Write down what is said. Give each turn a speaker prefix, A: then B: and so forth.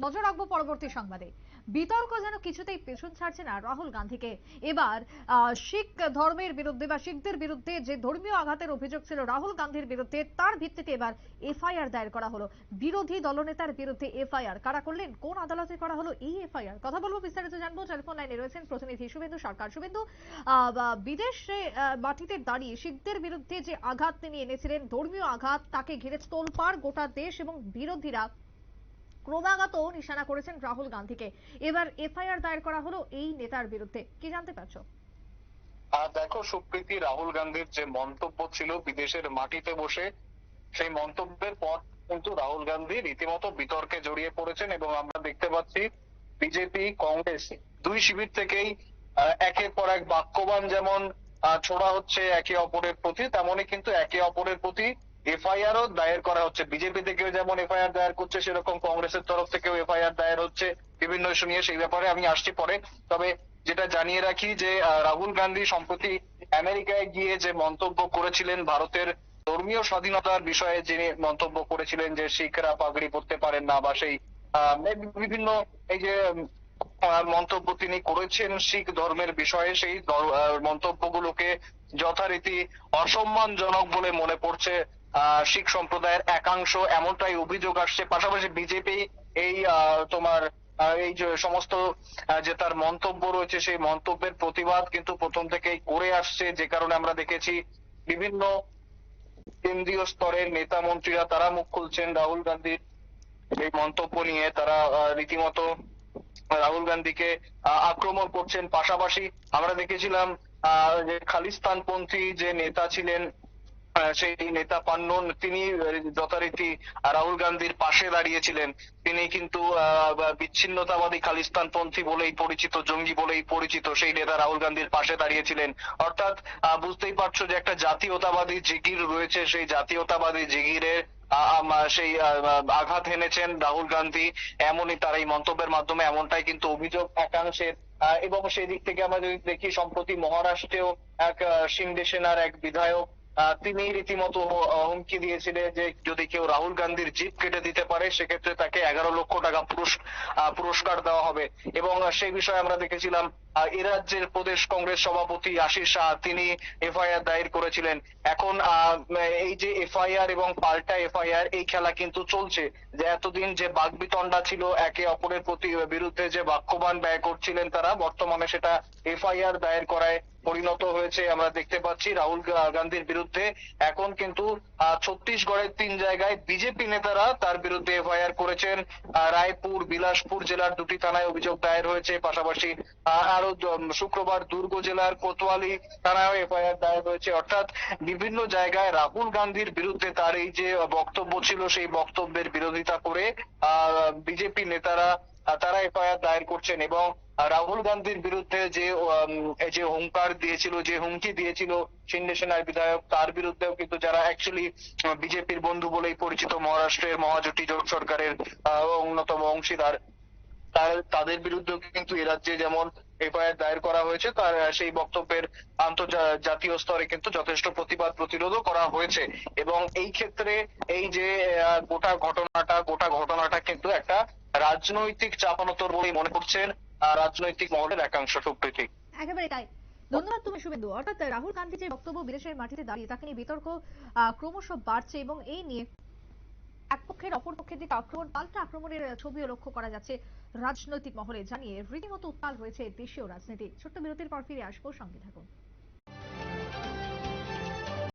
A: নজর রাখব পরবর্তী সংবাদে। বিতর্ক যেন কিছুতেই পেছন ছাড়ছে না রাহুল গান্ধীকে। এবার শিখ ধর্মের বিরুদ্ধে বা শিখদের বিরুদ্ধে যে ধর্মীয় আঘাতের অভিযোগ ছিল রাহুল গান্ধীর বিরুদ্ধে, তার ভিত্তিতে এবার এফআইআর দায়ের করা হলো। বিরোধী দলনেতার বিরুদ্ধে এফআইআর। কারা করলেন? কোন আদালতে করা হলো এই এফআইআর? কথা বলব বিস্তারিত জানব। টেলিফোন লাইনে রয়েছেন প্রতিনিধি শুভেন্দু সরকার। শুভেন্দু বিদেশে মাটিতে দাঁড়িয়ে শিখদের বিরুদ্ধে যে আঘাত তিনি এনেছিলেন, ধর্মীয় আঘাত তাকে ঘিরে তোলপাড় গোটা দেশ এবং বিরোধীরা ক্রমাগত নিশানা করেছেন রাহুল গান্ধীকে। এবার এফআইআর দায়ের করা হলো এই নেতার বিরুদ্ধে। কি জানতে পারছ?
B: আর দেখো, সুপ্রীতি, রাহুল গান্ধীর যে মন্তব্য ছিল বিদেশের মাটিতে বসে, সেই মন্তব্যের পর কিন্তু রাহুল গান্ধী রীতিমতো বিতর্কে জড়িয়ে পড়েছেন এবং আমরা দেখতে পাচ্ছি বিজেপি, কংগ্রেস দুই শিবির থেকেই একের পর এক বাক্যবান যেমন ছোড়া হচ্ছে একে অপরের প্রতি তেমনই কিন্তু একে অপরের প্রতি এফআইআর ও দায়ের করা হচ্ছে। বিজেপি থেকেও যেমন এফআইআর দায়ের করছে, সেরকম কংগ্রেসের তরফ থেকেও এফআইআর দায়ের হচ্ছে। বিভিন্ন ইস্যু নিয়ে সেই ব্যাপারে আমি আসছি পরে। তবে যেটা জানিয়ে রাখি যে রাহুল গান্ধী সম্প্রতি আমেরিকায় গিয়ে যে মন্তব্য করেছিলেন ভারতের ধর্মীয় স্বাধীনতার বিষয়ে, যিনি মন্তব্য করেছিলেন যে শিখরা পাগড়ি পরতে পারেন না বা সেই বিভিন্ন এই যে মন্তব্য তিনি করেছেন শিখ ধর্মের বিষয়ে, সেই মন্তব্যগুলোকে যথারীতি অসম্মানজনক বলে মনে পড়ছে শিখ সম্প্রদায়ের একাংশ এমনটাই অভিযোগ আসছে। পাশাপাশি বিজেপি এই তোমার এই যে সমস্ত যে তার মন্তব্য রয়েছে, সেই মন্তব্যের প্রতিবাদ কিন্তু প্রথম থেকেই করে আসছে। যে কারণে আমরা দেখেছি বিভিন্ন কেন্দ্রীয় স্তরের নেতা মন্ত্রীরা, তারা মুখ খুলছেন রাহুল গান্ধীর এই মন্তব্য নিয়ে। তারা রীতিমতো রাহুল গান্ধীকে আক্রমণ করছেন। পাশাপাশি আমরা দেখেছিলাম যে খালিস্তানপন্থী যে নেতা ছিলেন সেই নেতা পান্নন তিনি যথারীতি রাহুল গান্ধীর পাশে দাঁড়িয়েছিলেন। তিনি কিন্তু বিচ্ছিন্নতাবাদী খালিস্তানপন্থী বলেই পরিচিত, জঙ্গি বলেই পরিচিত সেই নেতা রাহুল গান্ধীর পাশে দাঁড়িয়েছিলেন। অর্থাৎ বুঝতেই পারছ যে একটা জাতীয়তাবাদী জিগির রয়েছে, সেই জাতীয়তাবাদী জিগিরের সেই আঘাত এনেছেন রাহুল গান্ধী। এমনই তার এই মন্তব্যের মাধ্যমে এমনটাই কিন্তু অভিযোগ একাংশের এবং সেই দিক থেকে আমরা যদি দেখি, সম্প্রতি মহারাষ্ট্রেও এক শিন্ডে সেনার এক বিধায়ক তিনি রীতিমতো হুমকি দিয়েছিলেন যে যদি কেউ রাহুল গান্ধীর জিপ কেটে দিতে পারে, সেক্ষেত্রে তাকে এগারো লক্ষ টাকা পুরস্কার দেওয়া হবে। এবং সেই বিষয়ে আমরা দেখেছিলাম এ রাজ্যের প্রদেশ কংগ্রেস সভাপতি আশিস শাহ, তিনি এফআইআর দায়ের করেছিলেন। এখন এই যে এফআইআর এবং পাল্টা এফআইআর, এই খেলা কিন্তু চলছে। যে এতদিন যে বাগবিতণ্ডা ছিল, একে অপরের প্রতি বিরুদ্ধে যে বাক্যবান ব্যয় করছিলেন তারা, বর্তমানে সেটা এফআইআর দায়ের করায় পরিণত হয়েছে, আমরা দেখতে পাচ্ছি রাহুল গান্ধীর বিরুদ্ধে। এখন কিন্তু ছত্তিশগড়ের তিন জায়গায় বিজেপি নেতারা তার বিরুদ্ধে এফআইআর করেছেন। রায়পুর, বিলাসপুর জেলার দুটি থানায় অভিযোগ দায়ের হয়েছে। পাশাপাশি আরও শুক্রবার দুর্গ জেলার কোতোয়ালি থানায় এফআইআর দায়ের হয়েছে। অর্থাৎ বিভিন্ন জায়গায় রাহুল গান্ধীর বিরুদ্ধে তার এই যে বক্তব্য ছিল, সেই বক্তব্যের বিরোধিতা করে বিজেপি নেতারা তারা এফআইআর দায়ের করছেন এবং রাহুল গান্ধীর বিরুদ্ধে যে যে হুঙ্কার দিয়েছিল, যে হুমকি দিয়েছিল সেনার বিধায়ক, তার বিরুদ্ধেও কিন্তু যারা অ্যাকচুয়ালি বিজেপির বন্ধু বলেই পরিচিত মহারাষ্ট্রের মহাজোটী জোট সরকারের অন্যতম অংশীদার তাদের বিরুদ্ধেও কিন্তু এ রাজ্যে যেমন এফআইআর দায়ের করা হয়েছে, তার, সেই বক্তব্যের আন্তর্জাতীয় স্তরে কিন্তু যথেষ্ট প্রতিবাদ প্রতিরোধও করা হয়েছে। এবং এই ক্ষেত্রে এই যে গোটা ঘটনাটা গোটা ঘটনাটা কিন্তু একটা রাজনৈতিক চাপানোতর বলেই মনে করছেন রাজনৈতিক মহলের একাংশ সুপ্রীতি।
A: একেবারে তাই। ধন্যবাদ তুমি শুভেন্দু। অর্থাৎ রাহুল গান্ধী যে বক্তব্য বিদেশের মাটিতে দাঁড়িয়ে, তাকে নিয়ে বিতর্ক ক্রমশ বাড়ছে এবং এই নিয়ে এক পক্ষের অপর পক্ষের দিকে আক্রমণ, পাল্টা আক্রমণের ছবিও লক্ষ্য করা যাচ্ছে রাজনৈতিক মহলে, জানিয়ে রীতিমতো উত্তাল হয়েছে দেশীয় রাজনীতি। ছোট্ট বিরতির পর ফিরে আসব সঙ্গে থাকুন।